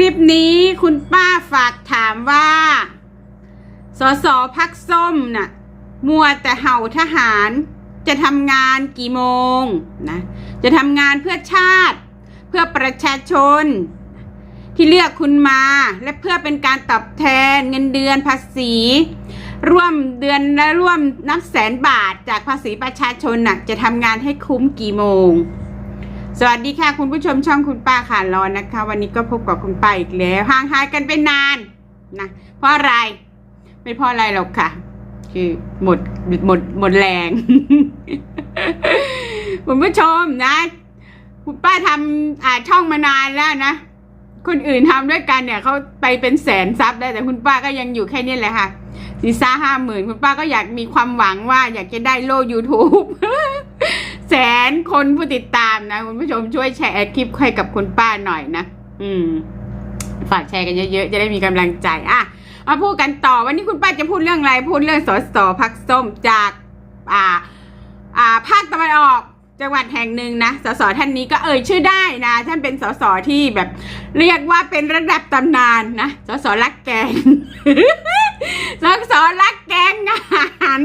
ลิปนี้คุณป้าฝากถามว่า สสพักส้มน่ะ มัวแต่เห่าทหาร จะทำงานกี่โมงนะ จะทำงานเพื่อชาติ เพื่อประชาชน ที่เลือกคุณมา และเพื่อเป็นการตอบแทนเงินเดือนภาษี ร่วมเดือนและร่วมนับแสนบาทจากภาษีประชาชนน่ะ จะทำงานให้คุ้มกี่โมง สวัสดีค่ะคุณผู้ชมช่องคุณป้าขาร้อนนะคะ วันนี้ก็พบกับคุณป้าอีกแล้วห่างหายกันไปนานนะเพราะอะไร ไม่เพราะอะไรหรอกค่ะ คือหมดหมดหมดแรง คุณผู้ชมนะ คุณป้าทำอ่าช่องมานานแล้วนะคนอื่นทำด้วยกันเนี่ยเขาไปเป็นแสนซับได้แต่คุณป้าก็ยังอยู่แค่นี้แหละค่ะซีซ่าห้าหมื่นคุณป้าก็อยากมีความหวังว่าอยากจะได้โล่ YouTube แสนคนผู้ติดตามนะคุณผู้ชมช่วยแชร์คลิปให้กับคุณป้าหน่อยนะ อืม ฝากแชร์กันเยอะๆ จะได้มีกำลังใจ อะ มาพูดกันต่อ วันนี้คุณป้าจะพูดเรื่องอะไร พูดเรื่องสสพักส้มจาก อ่า อ่า ภาคตะวันออกจังหวัดแห่งหนึ่งนะสสท่านนี้ก็เอ่ยชื่อได้นะท่านเป็นสสที่แบบ เรียกว่าเป็นระดับตำนานนะสสรักแกงสสรักแกงงาน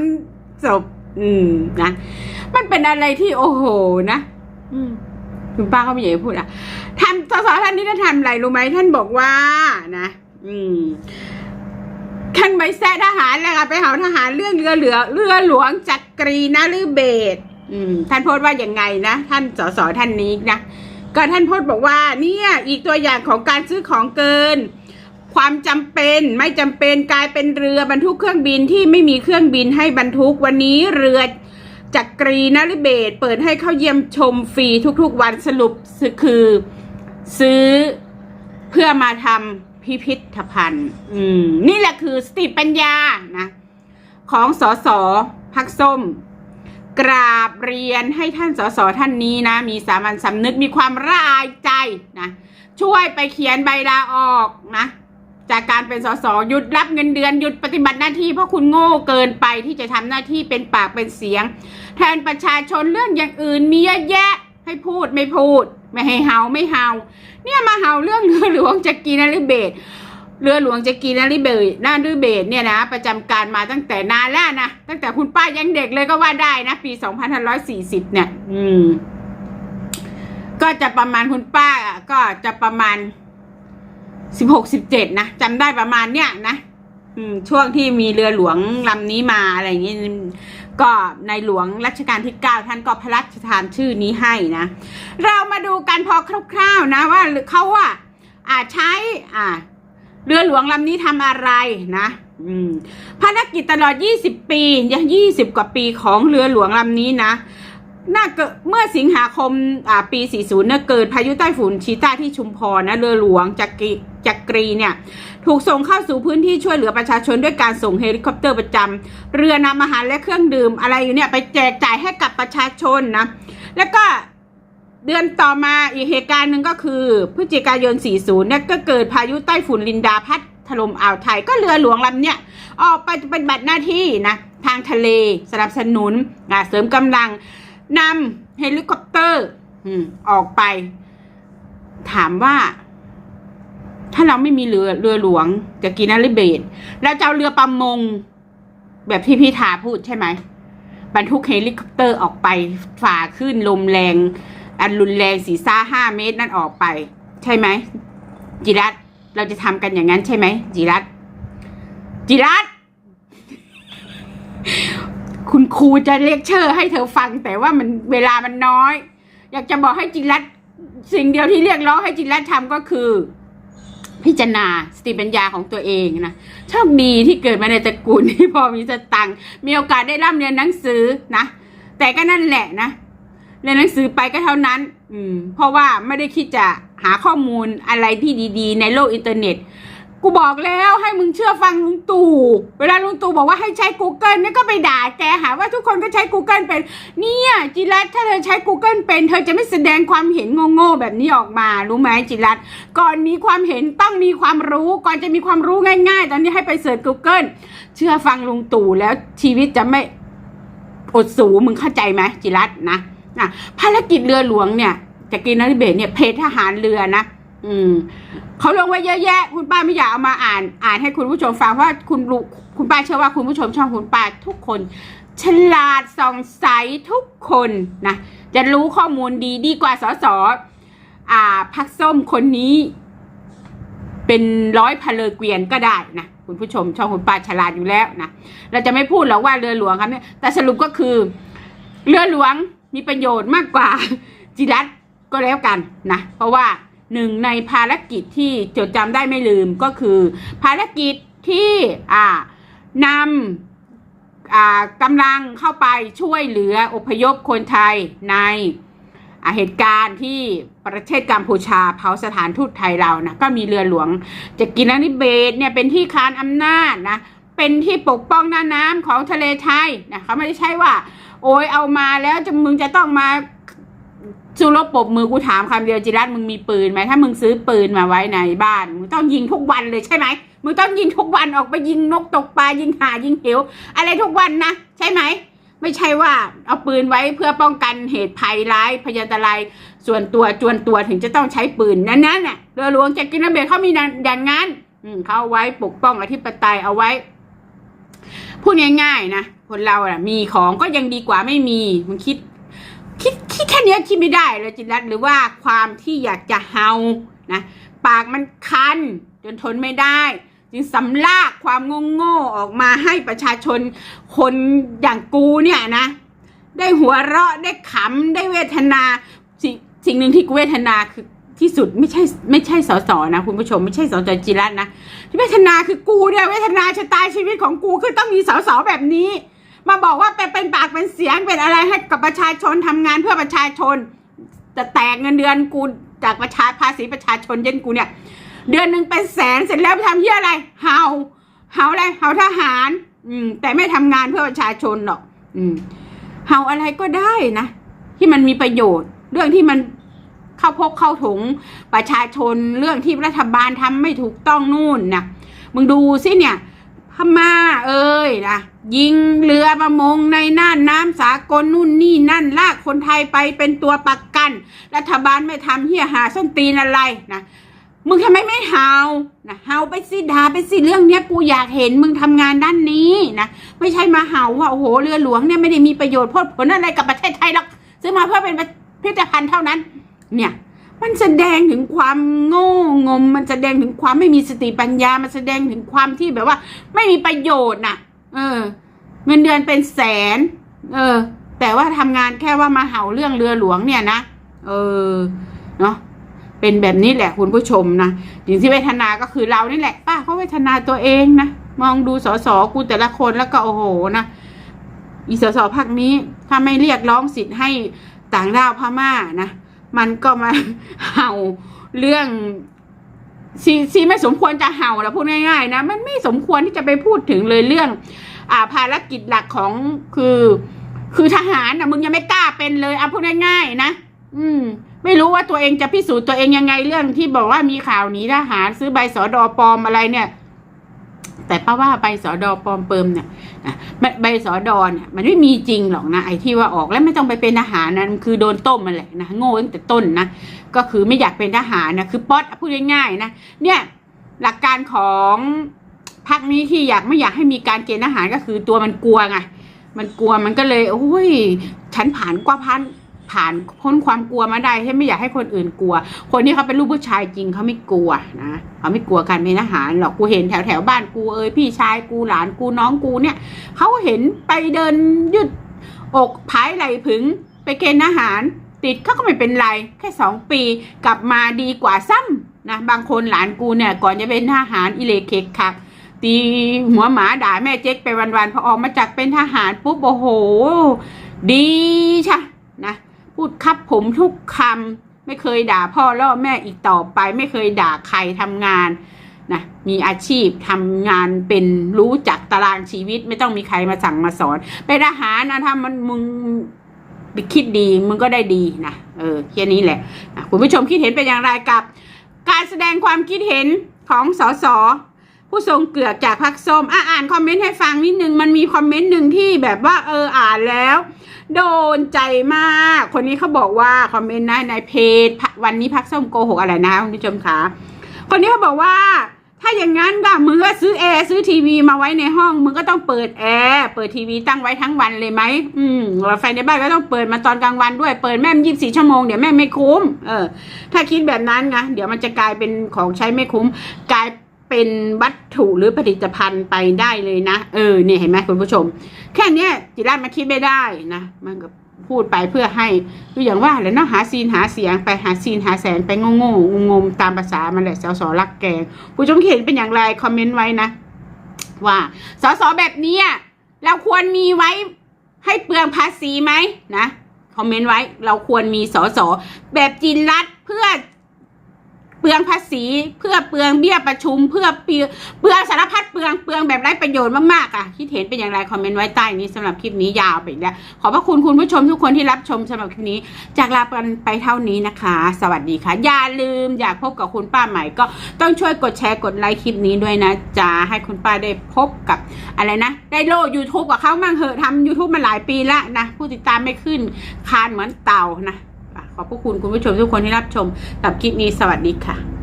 ศพอืมนะ มันเป็นอะไรที่โอ้โหนะอืมคุณป้าเขาไม่อยากจะพูดอะทำสสท่านนี้ท่านทำอะไรรู้ไหมท่านบอกว่า นะอืมท่านไปแซะทหารเลยค่ะไปเห่าทหารเรื่องเรือเหลือเรือหลวงจักรีนะหรือเบศอืมท่านโพสต์ว่าอย่างไงนะท่านสสท่านนี้นะก็ท่านโพสต์บอกว่า เนี่ยอีกตัวอย่างของการซื้อของเกิน ความจำเป็นไม่จำเป็นกลายเป็นเรือบรรทุกเครื่องบินที่ไม่มีเครื่องบินให้บรรทุกวันนี้เรือ จักรีนฤเบศเปิดให้เข้าเยี่ยมชมฟรีทุกๆวันสรุปคือ ซื้อเพื่อมาทำพิพิธภัณฑ์ อืม นี่แหละคือสติปัญญานะ ของสอสอพักส้ม กราบเรียนให้ท่านสสท่านนี้นะ มีสามัญสำนึกมีความละอายใจนะ ช่วยไปเขียนใบลาออกนะ จากการเป็นสสหยุดรับเงินเดือนหยุดปฏิบัติหน้าที่เพราะคุณโง่เกินไปที่จะทำหน้าที่เป็นปากเป็นเสียง แทนประชาชนเรื่องอย่างอื่นมีเยอะแยะให้พูดไม่พูด ไม่ให้เฮาไม่เฮาเนี่ยมาเฮาเรื่องเรือหลวงจักรีนาริเบศเรือหลวงจักรีนาริเบศนาริเบศเนี่ยนะประจำการมาตั้งแต่นานแล้วนะตั้งแต่คุณป้ายังเด็กเลยก็ว่าได้นะปี2540เนี่ย อืม ก็จะประมาณคุณป้าอะก็จะประมาณ สิบหกสิบเจ็ดนะจำได้ประมาณเนี้ยนะอืมช่วงที่มีเรือหลวงลำนี้มาอะไรอย่างงี้ก็ในหลวงรัชกาลที่เก้าท่านก็พระราชทานชื่อนี้ให้นะ เรามาดูกันพอคร่าวๆนะว่าเขาว่าอาใช้อ่าเรือหลวงลำนี้ทำอะไรนะอืมภารกิจตลอด 20 ปี ยัง 20 กว่าปีของเรือหลวงลำนี้นะ น่าเกิดเมื่อสิงหาคมอ่าปี 40เนี่ยเกิดพายุใต้ฝุ่นชีต้าที่ชุมพรนะเรือหลวงจักรีจักรีเนี่ยถูกส่งเข้าสู่พื้นที่ช่วยเหลือประชาชนด้วยการส่งเฮลิคอปเตอร์ประจำเรือนำอาหารและเครื่องดื่มอะไรอยู่เนี่ยไปแจกจ่ายให้กับประชาชนนะแล้วก็เดือนต่อมาอีกเหตุการณ์หนึ่งก็คือพฤศจิกายน 40เนี่ยก็เกิดพายุใต้ฝุ่นลินดาพัดถล่มอ่าวไทยก็เรือหลวงลำเนี่ยออกไปปฏิบัติหน้าที่นะทางทะเลสนับสนุนเสริมกำลัง นำเฮลิคอปเตอร์ออกไป ถามว่า ถ้าเราไม่มีเรือเรือหลวงจะกินนาริเบตเราจะเอาเรือประมง แบบที่พี่ธาพูดใช่ไหมบรรทุกเฮลิคอปเตอร์ออกไป ฝ่าขึ้นลมแรง อันรุนแรงสีซ่าห้าเมตรนั่นออกไป ใช่ไหมจิรัตเราจะทำกันอย่างนั้นใช่ไหมจิรัตจิรัต คุณครูจะเลคเชอร์ ให้เธอฟังแต่ว่ามันเวลามันน้อย อยากจะบอกให้จิรัตสิ่งเดียวที่เรียกร้องให้จิรัตทำก็คือ พิจารณาสติปัญญาของตัวเองนะโชคดีที่เกิดมาในตระกูลที่พอมีสตังค์มีโอกาสได้ร่ำเรียนหนังสือนะแต่ก็นั่นแหละนะเรียนหนังสือไปก็เท่านั้น อืม เพราะว่าไม่ได้คิดจะหาข้อมูลอะไรที่ดี ๆ ในโลกอินเทอร์เน็ต กูบอกแล้วให้มึงเชื่อฟังลุงตู่ เวลาลุงตู่บอกว่าให้ใช้ Google เนี่ยก็ไปด่าแกหาว่าทุกคนก็ใช้ Google เป็น เนี่ยจิรัตถ้าเธอใช้ Google เป็น เธอจะไม่แสดงความเห็นโง่ๆแบบนี้ออกมารู้ไหมจิรัตก่อนมีความเห็นต้องมีความรู้ก่อนจะมีความรู้ง่าย ๆ ตอนนี้ให้ไปเสิร์ช Google เชื่อฟังลุงตู่แล้วชีวิตจะไม่อดสูมึงเข้าใจไหมจิรัตนะอะภารกิจเรือหลวงเนี่ยจากกีนาริเบตเนี่ยเพทหารเรือนะ อืมเขาลงไว้เยอะแยะ คุณป้าไม่อยากเอามาอ่าน อ่านให้คุณผู้ชมฟังเพราะว่าคุณรู้คุณป้าเชื่อว่าคุณผู้ชมช่องคุณป้าทุกคน ฉลาดส่องใสทุกคนนะจะรู้ข้อมูลดีดีกว่าสสอ่าพักส้มคนนี้ เป็นร้อยพเลเกวียนก็ได้นะคุณผู้ชมช่องคุณป้าฉลาดอยู่แล้วนะเราจะไม่พูดหรอกว่าเรือหลวงครับเนี่ยแต่สรุปก็คือ เรือหลวงมีประโยชน์มากกว่าจิรัตก็แล้วกันนะเพราะว่า หนึ่งในภารกิจที่จดจำได้ไม่ลืมก็คือ ภารกิจที่อ่านำอ่ากำลังเข้าไปช่วยเหลืออพยพคนไทยในเหตุการณ์ที่ประเทศกัมพูชาเผาสถานทูตไทยเรานะก็มีเรือหลวงจะกินนิเบตเนี่ยเป็นที่คานอำนาจนะเป็นที่ปกป้องหน้าน้ำของทะเลไทยนะเขาไม่ได้ใช่ว่า โอ้ยเอามาแล้วจะมึงจะต้องมา สู้รบปบมือกูถามคำเดียวจิรัตมึงมีปืนไหมถ้ามึงซื้อปืนมาไว้ในบ้านมึงต้องยิงทุกวันเลยใช่ไหมมึงต้องยิงทุกวันออกไปยิงนกตกปลายิงหายิงเหวอะไรทุกวันนะใช่ไหมไม่ใช่ว่าเอาปืนไว้เพื่อป้องกันเหตุภัยร้ายพยันตรายส่วนตัวจวนตัวถึงจะต้องใช้ปืนนั้นนั่นน่ะเรือหลวงจากกินเบรเขามีอย่างนั้นอืมเขาเอาไว้ปกป้องอธิปไตยเอาไว้พูดง่ายๆนะคนเราอะมีของก็ยังดีกว่าไม่มีมึงคิด คิดคิดแค่นี้คิดไม่ได้เลยจินรัตหรือว่าความที่อยากจะเฮานะปากมันคันจนทนไม่ได้ จึงสำลากความโง่ๆออกมาให้ประชาชนคนอย่างกูเนี่ยนะ ได้หัวเราะได้ขำได้เวทนาสิสิ่งหนึ่งที่กูเวทนาคือที่สุดไม่ใช่ไม่ใช่สสนะคุณผู้ชมไม่ใช่สจจิรัตน์นะที่เวทนาคือกูเนี่ยเวทนาชะตาชีวิตของกูคือต้องมีสสแบบนี้ มาบอกว่าเป็นเป็นปากเป็นเสียงเป็นอะไรให้กับประชาชนทำงานเพื่อประชาชน จะแตกเงินเดือนกูจากประชาภาษีประชาชนเย็นกูเนี่ย เดือนหนึ่งเป็นแสนเสร็จแล้วไปทำเหี้ยอะไรเฮาเฮาอะไรเฮาทหาร อืม แต่ไม่ทำงานเพื่อประชาชนหรอก อืมเฮาอะไรก็ได้นะที่มันมีประโยชน์ เรื่องที่มันเข้าพกเข้าถุงประชาชนเรื่องที่รัฐบาลทำไม่ถูกต้องนู่นนะมึงดูสิเนี่ย พม่าเอ้ยนะยิงเรือประมงในน่านน้ำสากลนู่นนี่นั่นลากคนไทยไปเป็นตัวประกัน รัฐบาลไม่ทำเฮียหาส้นตีนอะไรนะมึงทำไมไม่เฮานะเฮาไปสิด่าไปสิเรื่องเนี้ยกูอยากเห็นมึงทำงานด้านนี้นะไม่ใช่มาเห่าว่าโอ้โหเรือหลวงเนี่ยไม่ได้มีประโยชน์พดผลอะไรกับประเทศไทยหรอกซื้อมาเพื่อเป็นพิพิธภัณฑ์เท่านั้น เนี่ย มันแสดงถึงความโง่งม มันแสดงถึงความไม่มีสติปัญญา มันแสดงถึงความที่แบบว่า ไม่มีประโยชน์น่ะ เออ เงินเดือนเป็นแสน เออ แต่ว่าทำงานแค่ว่ามาเห่าเรื่องเรือหลวงเนี่ยนะ เออ เนาะเป็นแบบนี้แหละคุณผู้ชมนะสิ่งที่เวทนาก็คือเรานี่แหละป้าเขาเวทนาตัวเองนะ มองดูสสกูแต่ละคนแล้วก็โอ้โหนะ อีสสภาคนี้ถ้าไม่เรียกร้องสิทธิ์ให้ต่างด้าวพม่านะ มันก็มาเห่าเรื่องซีซีไม่สมควรจะเห่าแล้วพูดง่ายๆนะมันไม่สมควรที่จะไปพูดถึงเลยเรื่อง อ่าภารกิจหลักของคือ คือทหารนะมึงยังไม่กล้าเป็นเลยเอาพูดง่ายๆนะอืม ไม่รู้ว่าตัวเองจะพิสูจน์ตัวเองยังไงเรื่องที่บอกว่ามีข่าวหนีทหารซื้อใบสอดอปลอมอะไรเนี่ย แต่ป้าว่าใบสอดอปลอมเปิมเนี่ยอะใบสอดอเนี่ยมันไม่มีจริงหรอกนะไอ้ที่ว่าออกแล้วไม่ต้องไปเป็นทหารนะมันคือโดนต้มมาแหละนะโง่ตั้งแต่ต้นนะก็คือไม่อยากเป็นทหารนะคือป๊อตพูดง่ายๆนะเนี่ยหลักการของพรรคนี้ที่อยากไม่อยากให้มีการเกณฑ์ทหารก็คือตัวมันกลัวไงมันกลัวมันก็เลยโอ้ยฉันผ่านกว่าพัน ผ่านพ้นความกลัวมาได้ใช่ไม่อยากให้คนอื่นกลัว คนที่เขาเป็นลูกผู้ชายจริงเขาไม่กลัวนะเขาไม่กลัวการเป็นทหารหรอกกูเห็นแถวแถวบ้านกูเอ้ยพี่ชายกูหลานกูน้องกูเนี่ยเขาเห็นไปเดินยืดอกผายไหลผึงไปเกณฑ์ทหาร ติดเขาก็ไม่เป็นไร แค่สองปีกลับมาดีกว่าซ้ำนะบางคนหลานกูเนี่ยก่อนจะเป็นทหารอิเลเคกคักตีหัวหมาด่าแม่เจ๊กไปวันๆพอออกมาจากเป็นทหารปุ๊บโอ้โห ดีชะนะ พูดครับผมทุกคำไม่เคยด่าพ่อล่อแม่อีกต่อไป ไม่เคยด่าใครทำงานนะมีอาชีพทำงานเป็นรู้จักตารางชีวิต ไม่ต้องมีใครมาสั่งมาสอนเป็นทหารนะถ้ามันมึงไปคิดดีมึงก็ได้ดีนะเออแค่นี้แหละอะคุณผู้ชมคิดเห็นเป็นอย่างไรกับ การแสดงความคิดเห็นของสส ผู้ทรงเกือกจากพักส้มอะอ่านคอมเมนต์ให้ฟังนิดนึง มันมีคอมเมนต์หนึ่งที่แบบว่าเอออ่านแล้ว โดนใจมาก คนนี้เขาบอกว่าคอมเมนต์นะในเพจวันนี้พักส้มโกหกอะไรนะคุณผู้ชมคะคนนี้เขาบอกว่า ถ้าอย่างนั้นก็มึงก็ซื้อแอร์ซื้อทีวีมาไว้ในห้องมึงก็ต้องเปิดแอร์เปิดทีวีตั้งไว้ทั้งวันเลยไหมอืมไฟในบ้านก็ต้องเปิดมาตอนกลางวันด้วยเปิดแม่ยี่สิบสี่ชั่วโมงเดี๋ยวแม่ไม่คุ้ม เออ ถ้าคิดแบบนั้นไงเดี๋ยวมันจะกลายเป็นของใช้ไม่คุ้มกลาย เป็นวัตถุหรือผลิตภัณฑ์ไปได้เลยนะ เออเนี่ยเห็นไหมคุณผู้ชม แค่เนี้ยจิรัตมาคิดไม่ได้นะ มันก็พูดไปเพื่อให้ดูอย่างว่าและเนาะหาซีนหาเสียงไปหาซีนหาแสงไปโง่ๆงงตามภาษามันแหละสสรักแกงผู้ชมเห็นเป็นอย่างไรคอมเมนต์ไว้นะ ว่าสสแบบนี้เราควรมีไว้ให้เปลืองภาษีไหมนะคอมเมนต์ไว้เราควรมีสสแบบจินรัฐเพื่อ ปลืองภาษี เพื่อเปลืองเบี้ยประชุม เพื่อเปลืองเปลืองสารพัดเปลืองเปลืองแบบไร้ประโยชน์มากๆอะคิดเห็นเป็นอย่างไรคอมเมนต์ไว้ใต้นี้สำหรับคลิปนี้ยาวไปอีกแล้วขอบพระคุณคุณผู้ชมทุกคนที่รับชมสำหรับคลิปนี้ จากลากันไปเท่านี้นะคะ สวัสดีค่ะ อย่าลืมอยากพบกับคุณป้าใหม่ก็ต้องช่วยกดแชร์กดไลค์คลิปนี้ด้วยนะจ๊ะให้คุณป้าได้พบกับอะไรนะ ได้โล่ YouTube กับเขาบ้างเหอะทำ YouTube มาหลายปีแล้วนะผู้ติดตามไม่ขึ้นคานเหมือนเต่านะ ขอบพระคุณคุณผู้ชมทุกคนที่รับชมกับคลิปนี้สวัสดีค่ะ